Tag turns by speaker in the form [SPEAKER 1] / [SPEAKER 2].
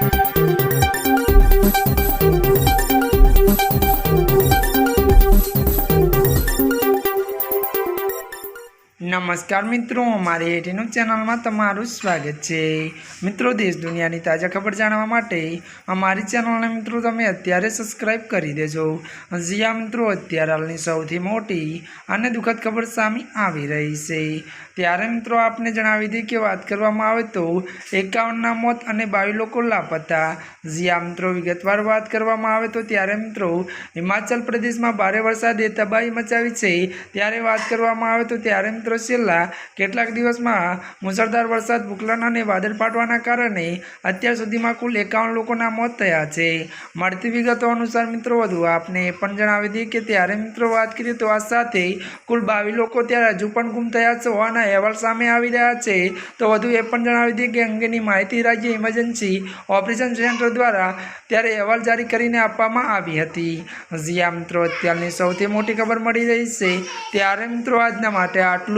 [SPEAKER 1] Thank you. નમસ્કાર મિત્રો અમારી એટીનું ચેનલમાં તમારું સ્વાગત છે. મિત્રો, દેશ દુનિયાની તાજા ખબર જાણવા માટે અમારી ચેનલને મિત્રો તમે અત્યારે સબસ્ક્રાઇબ કરી દેજો. જ્યાં મિત્રો, અત્યારે હાલની સૌથી મોટી અને દુઃખદ ખબર સામે આવી રહી છે. ત્યારે મિત્રો, આપને જણાવી દઈએ કે વાત કરવામાં આવે તો એકાવનના મોત અને બાવીસ લોકો લાપતા. જ્યાં મિત્રો, વિગતવાર વાત કરવામાં આવે તો ત્યારે મિત્રો, હિમાચલ પ્રદેશમાં ભારે વરસાદે તબાહી મચાવી છે. ત્યારે વાત કરવામાં આવે તો ત્યારે મિત્રો છેલ્લા કેટલાક દિવસમાં મુસળધાર વરસાદ ભૂકલન અને વાદળ ફાટવાના કારણે અત્યાર સુધીમાં કુલ એકાવન લોકોના મોત થયા છે. મળતી વિગતો અનુસાર મિત્રો, વધુ આપને પણ જણાવી દઈએ કે ત્યારે મિત્રો વાત કરીએ તો આ સાથે કુલ બાવીસ લોકો ત્યારે હજુ પણ ગુમ થયા છે. હોવાના અહેવાલ સામે આવી રહ્યા છે. તો વધુ એ પણ જણાવી દઈએ કે અંગેની માહિતી રાજ્ય ઇમરજન્સી ઓપરેશન સેન્ટર દ્વારા ત્યારે અહેવાલ જારી કરીને આપવામાં આવી હતી. જ્યાં મિત્રો, અત્યારની સૌથી મોટી ખબર મળી રહી છે. ત્યારે મિત્રો, આજના માટે આટલું